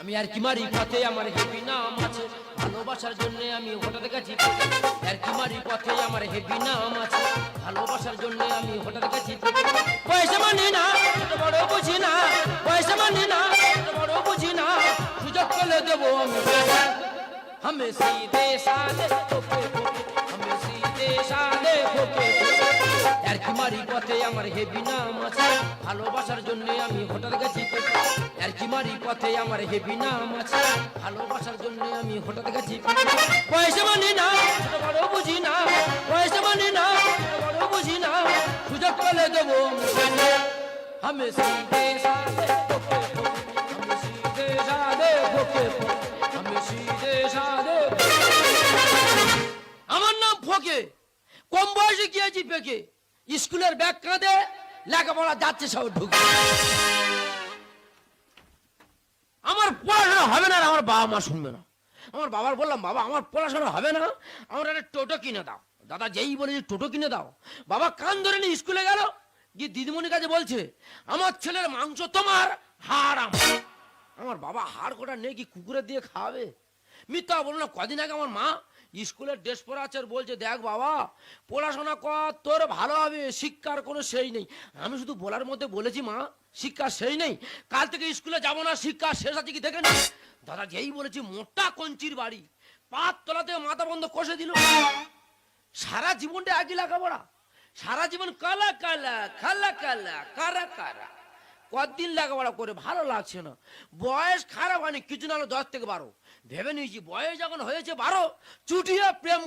আমি আর কি মারি পথে? আমার হেবি নাম আছে। ভালোবাসার জন্য আমি হঠাৎ গেছি আর কি মারি পথে? আমার হেবি নাম আছে। ভালোবাসার জন্য আমি হঠাৎ গেছি পয়সা মানে না বড় বুঝি না। পয়সা মানে না বড় বুঝি না। সুযোগ করে দেবো আমি हमें सीधे साधे होके हमें सीधे আর কি মারি পথে? আমার হেবি নাম আছে। ভালোবাসার জন্য আমি হঠাৎ গেছি বাড়ি পথে আমার হেবি নাম আছে। ভালোবাসার জন্য আমি হঠাৎ গেছি। পয়সা মানি না বড় বুঝি না। পয়সা মানি না বড় বুঝি না। সুযোগ করে দেবো আমার নাম ফোকে। কম বয়সে গিয়েছি পেকে স্কুলের ব্যাগ কাঁধে লেখাপড়া যাচ্ছে সব ঢুকে। আমার বাবা মা শুনবে না। আমার বাবার বললাম, বাবা, আমার পড়াশোনা হবে না। আমার একটা টোটো কিনে দাও। দাদা যেই বলে যে টোটো কিনে দাও, বাবা কান ধরে নিয়ে স্কুলে গেল। গিয়ে দিদিমণির কাছে বলছে, আমার ছেলের মাংস তোমার, হাড় আমার। আমার বাবা হাড় কোটা নেই কি কুকুরে দিয়ে খাওয়াবে? মিথ্যা বলো না, কদিন আগে আমার মা স্কুলের ড্রেস পরা আছে বলছে, দেখ বাবা, পড়াশোনা কর, তোর ভালো হবে, শিক্ষার কোনো সেই নেই। আমি শুধু বলার মধ্যে বলেছি, মা শিক্ষা সেই নেই। কাল থেকে স্কুলে যাব না শিক্ষা শেষ আছে কি দেখে নি। দাদা যেই বলেছি, মোটা কঞ্চির বাড়ি পাত তলাতে মাথা বন্ধ কষে দিল। সারা জীবনটা একই লেখাপড়া সারা জীবন কালা কালা খালা কালা, কারা কারা। কতদিন লেখাপড়া করে, ভালো লাগছে না। বয়স খারাপ হয়নি, কিছু না হলো দশ থেকে বারো। ভেবে নিয়েছি বয়স যখন হয়েছে বারো, চুটিয়ে প্রেম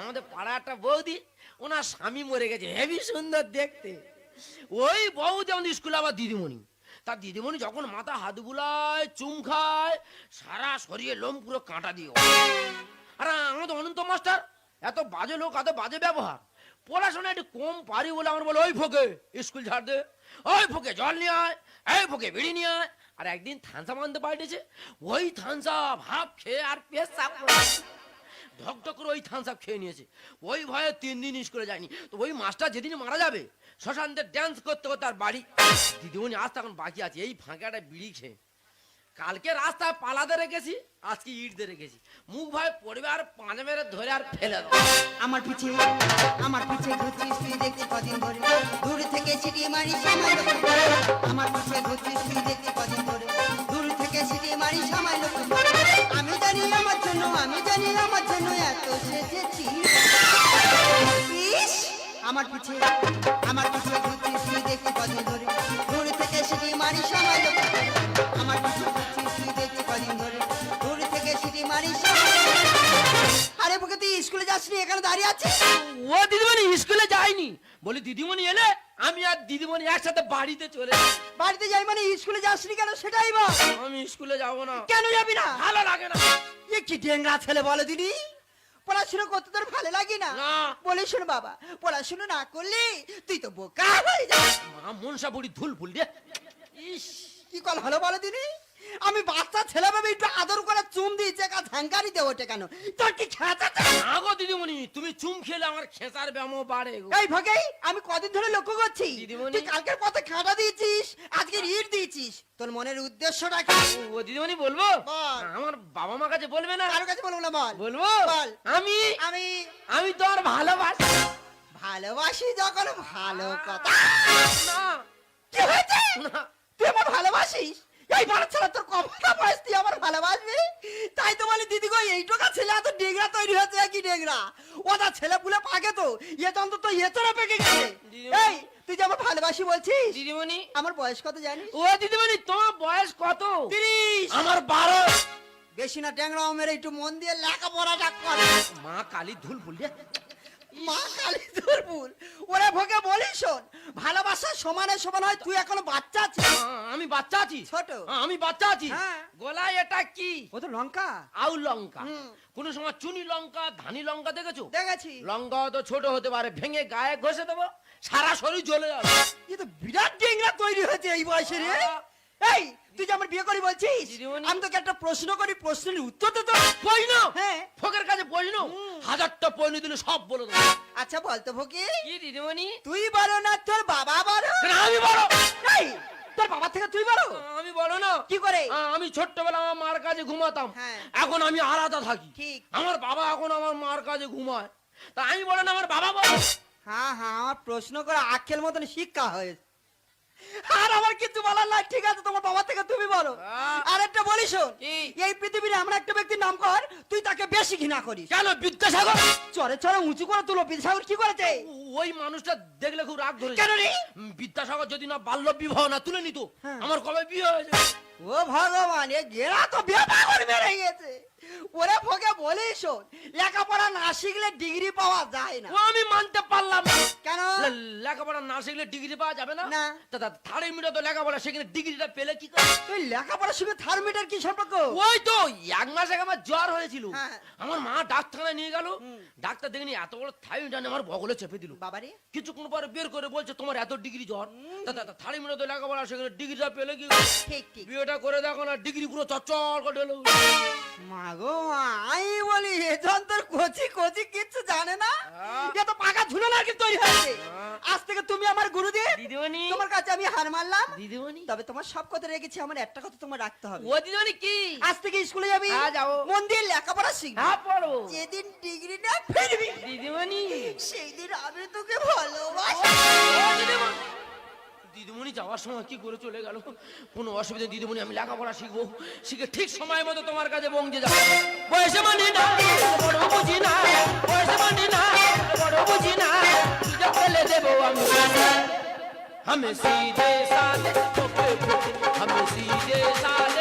আমাদের পাড়া একটা বৌদি, ওনার স্বামী মরে গেছে। হেভি সুন্দর দেখতে। ওই বৌদি আমাদের স্কুলে আবার দিদিমণি। তার দিদিমণি যখন মাথা হাত বুলায়, চুম খায়, সারা শরীরে লোম পুরো কাঁটা দিয়ে। আর, আমাদের অনন্ত মাস্টার, এত বাজে লোক, এত বাজে ব্যবহার। পড়াশোনা একটু কম পারি বলে আমার বলে, ওই ফোকে, স্কুল ছাড় দে। ওই ফোকে জল নিয়ে আয়, এই ফোকে বিড়ি নিয়ে আয় আর একদিন থানসা মানতে পাঠিয়েছে ওই থানসা ভাব খেয়ে আর পেশাব ঢক করে ওই থানসাপ খেয়ে নিয়েছে। ওই ভয়ে তিন দিন স্কুলে যায়নি। তো ওই মাস্টার যেদিন মারা যাবে শ্মশানদের ড্যান্স করতে করতে আর বাড়ি দিদিমণি আজ তখন বাকি আছে, এই ফাঁকাটা বিড়ি খেয়ে। কালকে রাস্তায় পালাতে রেখেছি, আজকে ইট দিয়ে রেখেছি। মুখ ভয় পড়বে আর পাঁচ মেরে ধরে আর ফেলে আমার পিছে আমার পিছে ঘুরছিস তুই দেখতে কদিন ধরে। দূর থেকে ছিটিয়ে মারি সময় আমার পিছে ঘুরছিস তুই দেখতে কদিন ধরে। দূর থেকে ছিটিয়ে মারি সময় আমি জানি আমার জন্য, আমি জানি আমার জন্য এত সেজেছি। আমার পিছে আমার পিছে ঘুরছিস তুই দেখতে কদিন ধরে। দূর থেকে ছিটিয়ে মারি সময় আমার পিছে ঘুরছিস তুই দেখতে কদিন ধরে। দূর থেকে ছিটিয়ে মারি সময় আরে বুকে তুই স্কুলে যাসনি? এখানে দাঁড়িয়ে আছিস? ও দিদিমণি স্কুলে যায়নি। বলি দিদিমণি এলে আমি আর দিদিমণি একসাথে বাড়িতে চলে বাড়িতে যাই মানে স্কুলে যাসনি কেন? সেটাই বল। আমি স্কুলে যাব না। কেন যাবি না? ভালো লাগে না। এ কি ডেঙ্গা ছেলে বলে দিদি? পড়াশোনা করতে তোর ভালো লাগে না? না। বলে শোন বাবা পড়াশোনা না করলে তুই তো বোকা হয়ে যাস। মা মনসা বুড়ি ধুল ফুল রে। ইস কি কল হলো বলো দিদি আমি বাচ্চা ছেলে ভাবে একটু আদর করে চুম দিয়েছে কা ঝাঙ্কারি দে ওঠে কেন? তোর কি খেঁচা না গো দিদিমণি তুমি চুম খেলে আমার খেসার ব্যায়াম বাড়ে গো। এই ভগেই আমি কদিন ধরে লক্ষ্য করছি। দিদিমণি। তুই কালকের পথে খাটা দিয়েছিস আজকে ইট দিয়েছিস। তোর মনের উদ্দেশ্যটা কি ও দিদিমণি বলব? বল। আমার বাবা মা কাছে বলবে না? কারোর কাছে বলব না বল। বলব? বল। আমি? আমি? আমি তোমার ভালোবাসি। ভালোবাসি যখন ভালো কথা। না। কি হয়েছে? না। তুই আমার ভালোবাসিস? এই বড় ছেলে তোর কমটা বয়স তুই আমার ভালোবাসবি? তাই তো বলি দিদি গো এই টোকা ছেলে এত ডেংরা তৈরি হয়েছে কি ডেংরা ওটা ছেলে পুলে পাকে তো এ তো অন্তত এ তোরা পেকে গেছে। এই তুই যে আমার ভালোবাসি বলছিস? দিদিমণি। আমার বয়স কত জানিস? ও দিদিমণি তোমার বয়স কত? তিরিশ। আমার বারো। বেশি না ট্যাংরা মেরে একটু মন দিয়ে লেখাপড়াটা কর। মা কালী ধুল রে মা কালী দুর্বল ওরে ভোগে বলিস শোন ভালোবাসা সমানে সমান হয় তুই এখনও বাচ্চা আছিস? আ, আমি বাচ্চা আছি। ছোট। আমি বাচ্চা আছি। হ্যাঁ। গলায় এটা কি? ও তো লঙ্কা। আউ লঙ্কা। কোন সময় চুনি লঙ্কা ধানি লঙ্কা দেখেছ? দেখেছি। লঙ্কা তো ছোট হতে পারে ভেঙে গায়ে ঘষে দেবো সারা শরীর জ্বলে যাবে। এ তো বিরাট ডেংরা তৈরি হয়েছে এই বয়সে রে। এই তুই যে আমার বিয়ে করি বলছিস দিদিমণি। আমি তোকে একটা প্রশ্ন করি প্রশ্নের উত্তর তো তোর। প্রশ্ন হ্যাঁ। ফোকের কাছে প্রশ্ন হাজারটা প্রশ্ন দিলে সব বলে দেবো। আচ্ছা বলতো ভকি কি দিদিমণি? তুই বলো না তোর বাবা বলো। কেন আমি বড় এই তোর বাবা থেকে তুই বড় আমি বলো না। কি করে? আমি ছোট্টবেলা আমার মার কাছে ঘুমাতাম। হ্যাঁ। এখন আমি আলাদা থাকি। ঠিক। আমার বাবা এখন আমার মার কাছে ঘুমায়। তা আমি বলো না আমার বাবা বলো। হ্যাঁ হ্যাঁ আমার প্রশ্ন করে আখের মতন শিক্ষা হয়েছে। আর আমার কিছু বলার নাই ঠিক আছে তোমার বাবা থেকে তুমি বলো। আর একটা বলি শোন এই পৃথিবীর আমরা একটা ব্যক্তির নাম কর তুই তাকে বেশি ঘৃণা করিস। কেন বিদ্যাসাগর? চরে চরে উঁচু করে তুলো বিদ্যাসাগর কি করেছে? ওই মানুষটা দেখলে খুব রাগ ধরে কেন রে? বিদ্যাসাগর যদি না বাল্য বিবাহ না তুলে নিত হ্যাঁ। আমার কবে বিয়ে হয়েছে ও ভগবান এ গেরা তো বেপা করে মেরে গেছে ওরে ফোকে বলিস শোন লেখাপড়া না শিখলে ডিগ্রি পাওয়া যায় না। ও আমি মানতে পারলাম না। কেন? লেখাপড়া না শিখলে ডিগ্রি পাওয়া যাবে না? না। দাদা থার্ড মিটার তো লেখাপড়া সেখানে ডিগ্রিটা পেলে কি করে? তুই লেখাপড়ার সঙ্গে থার্মিটার কি সম্পর্ক? ওই তো এক মাস আগে আমার জ্বর হয়েছিল। হ্যাঁ। আমার মা ডাক্তারখানায় নিয়ে গেল। ডাক্তার দেখেনি এত বড় থাইমিটার আমার বগলে চেপে দিল। বাবারে। কিছুক্ষণ পরে বের করে বলছে তোমার এত ডিগ্রি জ্বর? দাদা থার্ড মিটার তো লেখাপড়া সেখানে ডিগ্রিটা পেলে কি করে? ঠিক ঠিক। বিয়েটা করে দেখো না ডিগ্রি পুরো চচ্চর করে এলো মা গো মা আমি বলি এজন তোর কচি কচি কিচ্ছু জানে না? হ্যাঁ। এ তো পাকা ঝুলনার কি তৈরি হয়েছে। হ্যাঁ। আজ থেকে তুমি আমার গুরুদেব দিদিমণি। তোমার কাছে আমি হার মারলাম দিদিমণি। তবে তোমার সব কথা রেখেছি আমার একটা কথা তোমার রাখতে হবে। ও দিদিমণি কি? আজ থেকে স্কুলে যাবি। হ্যাঁ, যাব। মন দিয়ে লেখাপড়া শিখবি হ্যাঁ পড়ো যেদিন ডিগ্রিটা ফিরবি। দিদিমণি। সেই দিন আমি তোকে ভালোবাসি। ও দিদিমণি। দিদিমণি যাওয়ার সময় কি করে চলে গেল কোনো অসুবিধা নেই, দিদিমণি আমি লেখাপড়া শিখবো শিখে ঠিক সময় মতো তোমার কাছে পৌঁছে যাবো বয়সে মানি না বড় বুঝি না বয়সে মানি না বড় বুঝি না সুযোগ পেলে দেবো আমি हमें सीधे साले ठोके ठोके हमें सीधे साले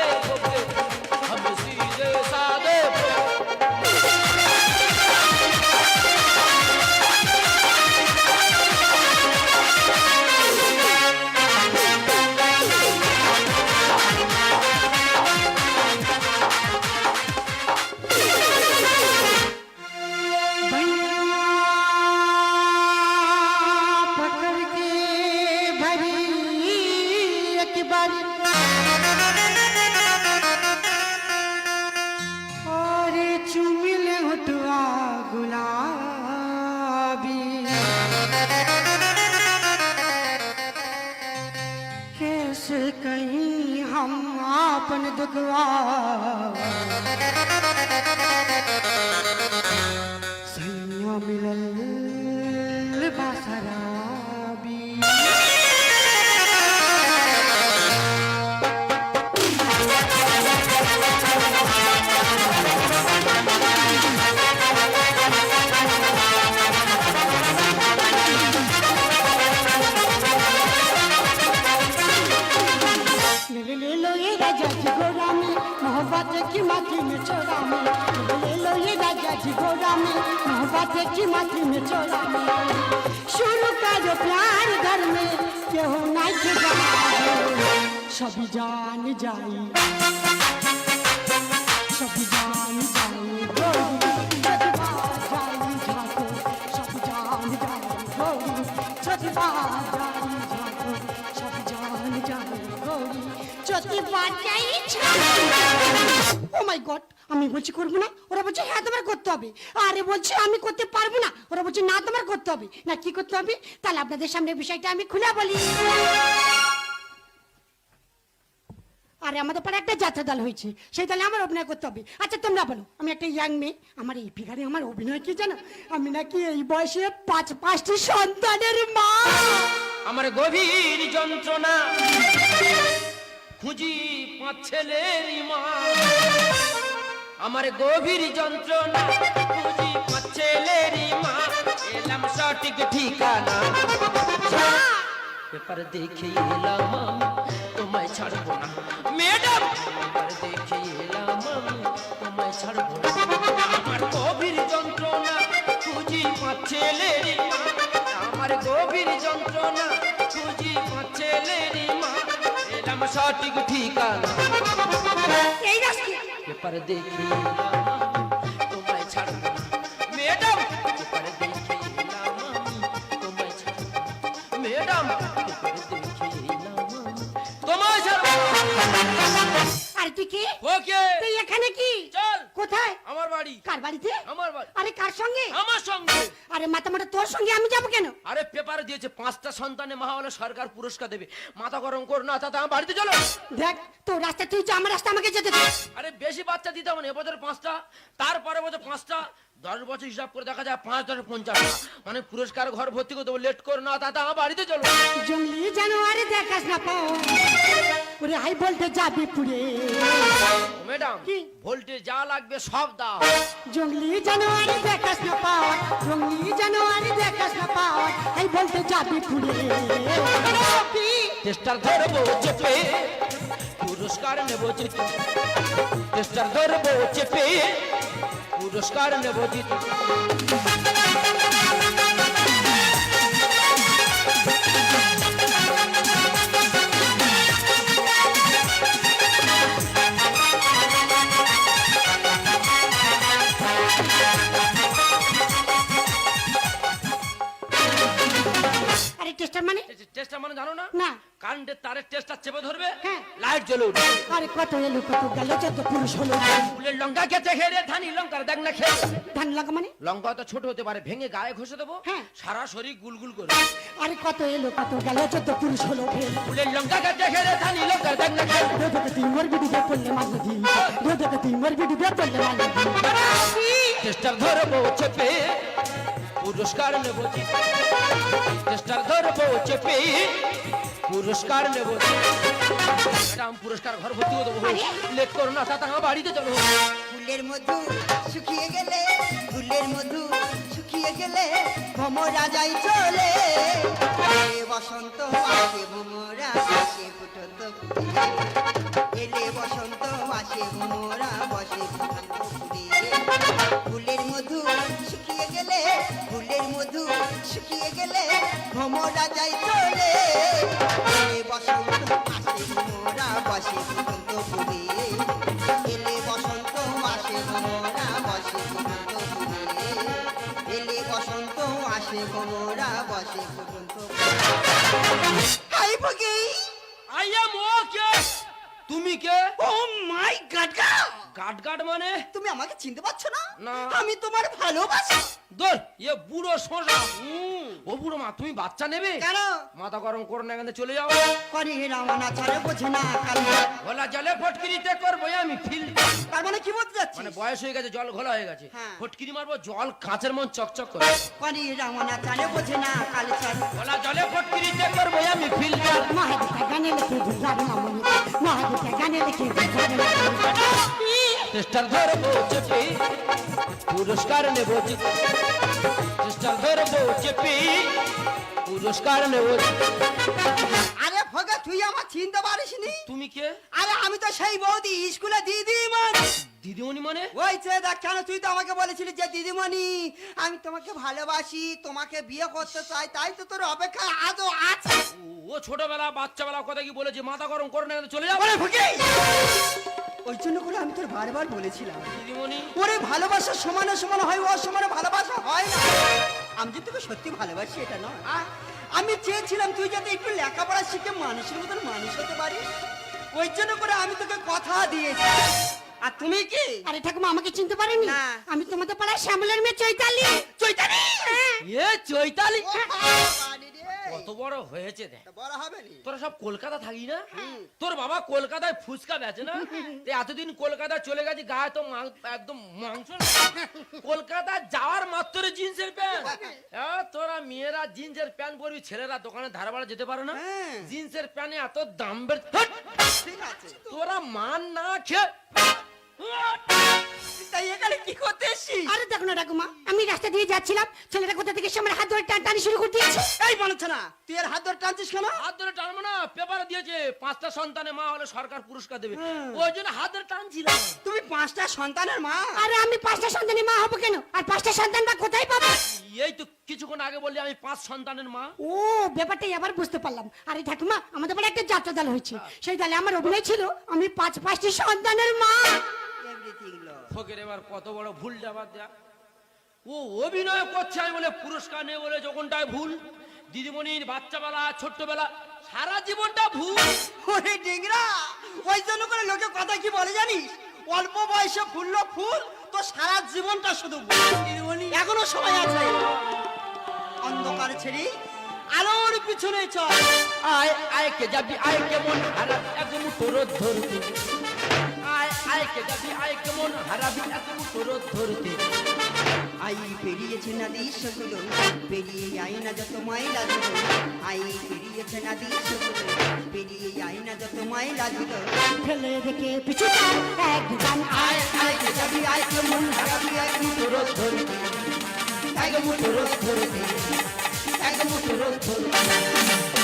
की माटी में चोरा में ले लो ये राजा जी गोरा में मोहब्बत की माटी में चोरा में शुरू करो प्यार घर में केहू नाच सभी जान जाई सभी जान जाई गोरी सजवा जाई ও মাই গড আমি বলছি করব না? ওরা বলছে হ্যাঁ তোমার করতে হবে। আরে বলছে, আমি করতে পারব না। ওরা বলছে, না, তোমার করতে হবে। না, কি করতে হবে? তাহলে আপনাদের সামনে বিষয়টা আমি খুলে বলি। আরে, আমাদের পাড়ে একটা যাত্রা দল হয়েছে। সেই দলে আমার অভিনয় করতে হবে। আচ্ছা তোমরা বলো, আমি একটা ইয়াং মেয়ে, আমার এই ফিগারে আমার অভিনয় কি জানো? আমি নাকি এই বয়সে পাঁচ, পাঁচটি সন্তানের মা? আমার গভীর যন্ত্রণা। খুঁজি পাঁচ ছেলের আমার গভীর যন্ত্রণা, খুঁজি পাঁচ ছেলের মা এলাম সঠিক ঠিকানা। পেপার দেখে এলাম তোমায় ছাড়বো না। ম্যাডাম! পেপার দেখে এলাম তোমায় ছাড়বো না। আমার গভীর যন্ত্রণা, খুঁজি পাঁচ ছেলের আমার গভীর যন্ত্রণা এলাম সঠিক ঠিকানা এই রাস্তা পেপার দেখে। তোমায় ছাড়বো ম্যাডাম! পেপার দেখে আমি, তোমায় ছাড়বো ম্যাডাম! পেপার দেখে তোমায় ছাড়বো না। তুই কে? ওকে তুই এখানে কি? কোথায়? আমার বাড়ি। কার বাড়িতে? আমার বাড়ি। আরে কার সঙ্গে? আমার সঙ্গে। আরে মাথা মোটা তোর সঙ্গে আমি যাব কেন? আরে পেপারে দিয়েছে পাঁচটা সন্তানে মা হলে সরকার পুরস্কার দেবে। মাথা গরম কর না তাতে আমার বাড়িতে চলো। দেখ তোর রাস্তা তুই যা আমার রাস্তা আমাকে যেতে দে। আরে বেশি বাচ্চা দিতে হবে না এবছর পাঁচটা তারপরে বছর পাঁচটা দশ বছর হিসাব করে দেখা যায় পাঁচ দশ পঞ্চাশ। মানে পুরস্কার ঘর ভর্তি করে দেবো লেট কর না তাতে আমার বাড়িতে চলো। জঙ্গলি জানোয়ারে দেখাস না পাও ওরে হাই বলতে যাবি পুরে ম্যাডাম কি? ভোল্টেজ যা লাগবে সব দাও। জঙ্গলি জানোয়ারে দেখাস না পাও জঙ্গলি জানোয়ারে দেখাস না পাও হাই বলতে যাবি পুরে টেস্টার ধরবো চেপে। পুরস্কার নেব জিতে টেস্টার ধরবো চেপে। পুরস্কার নেব টেস্টার মানে? টেস্টার মানে জানো না? না। কারেন্টের তারের টেস্টার চেপে ধরবে। হ্যাঁ। লাইট জ্বলে উঠবে আরে কত এলো কত গেল যত পুরুষ হলো। ফুলের লঙ্কা খেতে ধানি লঙ্কার দেখ না খেয়ে। ধান লাগা মানে? লঙ্কা তো ছোট হতে পারে ভেঙে গায়ে ঘষে দেবো। হ্যাঁ। সারা শরীর গুলগুল করে। আরে কত এলো কত গেল যত পুরুষ হলো। ফুলের লঙ্কা খেতে ধানি লঙ্কার দেখ না খেয়ে। রোদকে তুই মর বিডিবে পড়লে মাগো দি রোদকে তুই মর বিডিবে পড়লে মাগো দি টেস্টার ধরবো চেপে পুরস্কার নেব টেস্টার ধরবো চেপে পুরস্কার নেব ম্যাডাম পুরস্কার ঘর ভর্তি হতে বহু লেট করো না তা বাড়িতে চলো। ফুলের মধু শুকিয়ে গেলে ফুলের মধু শুকিয়ে গেলে ভমরা যাই চলে। বসন্ত, আসে ভমরা, বসে ফুটন্ত এলে বসন্ত, আসে ভমরা, বসে ফুলের মধু শুকিয়ে গেলে, ফুলের মধু শুকিয়ে গেলে ভমরা যাই চলে। বসন্ত, আসে ভমরা, বসে ফুটন্ত ফুলে বসন্ত কোমরা বসে হাই বগি আই এম ওকে। তুমি কে? ও মাই গড গাট গাট মানে? তুমি আমাকে চিনতে পারছ না? না। আমি তোমার ভালোবাসি। দর এ বুড়ো শোষা ও বুড়ো মা তুমি বাচ্চা নেবে? কেন? মাথা গরম করো না এখানে চলে যাও। করে রামানা ছাড়ে বোঝে না কাল। ঘোলা জলে ফটকিরিতে করব আমি ফিল তার মানে কি বলতে যাচ্ছি মানে বয়স হয়ে গেছে জল ঘোলা হয়ে গেছে। হ্যাঁ। ফটকিরি মারবো জল কাঁচের মন চকচক করে। করে রামানা ছাড়ে বোঝে না কাল। ছাড় ঘোলা জলে ফটকিরিতে করব আমি ফিল্টার মহাদিতা গানে লিখে দিলাম মামুনি মহাদিতা গানে লিখে দিলাম চেষ্টার ধরবো চেপে পুরস্কার নেব চেষ্টার ধরবো চেপে পুরস্কার নেব। আরে ভগা তুই আমার চিনতে পারিসনি তুমি কে? আরে আমি তো সেই বৌদি স্কুলে দিদিমণি। দিদিমণি মানে? ওই যে দেখ কেন তুই তো আমাকে বলেছিলি যে দিদিমণি আমি তোমাকে ভালোবাসি তোমাকে বিয়ে করতে চাই তাই তো তোর অপেক্ষা আজও আছে। ও- ছোটবেলা বাচ্চাবেলা কথা কি বলেছে? মাথা গরম করো না চলে যাব। ভুকি ওই জন্য করে আমি তোর বারবার বলেছিলাম। দিদিমণি। ওরে ভালোবাসা সমানে সমান হয় ও সমানে ভালোবাসা হয় না। আমি যে তোকে সত্যি ভালোবাসি এটা নয়। আমি চেয়েছিলাম তুই যাতে একটু লেখাপড়া শিখে মানুষের মতন মানুষ হতে পারিস। ওই জন্য করে আমি তোকে কথা দিয়েছি। আর তুমি কি? আরে ঠাকুমা আমাকে চিনতে পারেনি? না। আমি তোমাদের পাড়ায় শ্যামলের মেয়ে চৈতালি। চৈতালি? এ চৈতালি। কত বড় হয়েছে দেখ। বড় হবে নি। তোরা সব কলকাতা থাকি না? তোর বাবা কলকাতায় ফুচকা বেচে না? তো এতদিন কলকাতায় চলে গেছে গায়ে তো একদম মাংস কলকাতা যাওয়ার মাত্র জিন্সের প্যান্ট। হ্যাঁ, তোরা মেয়েরা জিন্সের প্যান্ট পরবি ছেলেরা দোকানে ধারে বাড়া যেতে পারে না? হ্যাঁ। জিন্সের প্যান্টে এত দাম আছে। তোরা মান না খেয়ে তাই এখানে কি করতে এসছিস আরে দেখো না ঠাকুমা আমি রাস্তা দিয়ে যাচ্ছিলাম ছেলেটা কোথা থেকে সে আমার হাত ধরে টান টানি শুরু করে দিয়েছে এই বলছে না তুই এর হাত ধরে টানছিস কেন? হাত ধরে টানবো না পেপারে দিয়েছে পাঁচটা সন্তানে মা হলে সরকার পুরস্কার দেবে। হ্যাঁ। ওই জন্য হাত ধরে টানছিলাম। তুমি পাঁচটা সন্তানের মা? আরে আমি পাঁচটা সন্তানের মা হব কেন? আর পাঁচটা সন্তান বা কোথায় পাবো? এই তো কিছুক্ষণ আগে বললি আমি পাঁচ সন্তানের মা। ও ব্যাপারটা এবার বুঝতে পারলাম। আরে ঠাকুমা আমাদের বাড়ি একটা যাত্রা দল হয়েছে। সেই দলে আমার অভিনয় ছিল আমি পাঁচ পাঁচটি সন্তানের মা। ফকের এবার কত বড় ভুলটা বাদ দেয়া ও অভিনয় করছে আমি বলে পুরস্কার নেই বলে যখনটায় ভুল দিদিমণির বাচ্চাবেলা ছোট্টবেলা সারা জীবনটা ভুল। ওরে ডিংরা ওই জন্য করে লোকে কথা কি বলে জানিস? অল্প বয়সে ফুললো ফুল তো সারা জীবনটা শুধু। এখনও সময় আছে। অন্ধকার ছেড়ে আলোর পিছনে চল। আয় আয় কে যাবি আয় কেমন হারাবি এক মুঠো রোদ ধরতে আয় আয় কে যাবি আয় কেমন হারাবি এক মুঠো রোদ ধরতে। আই পেরিয়েছে নদী সগুলো পেরিয়ে আই না যত ময়লা ধুলো। আই পেরিয়েছে নদী সগুলো পেরিয়ে আই না যত ময়লা ধুলো। ফেলে রেখে পিছুটা এক গান আয় আয় যাবি আয় কেমন হারাবি এক মুঠো রোদ ধরতে। এক মুঠো রোদ ধরতে এক মুঠো রোদ ধরতে।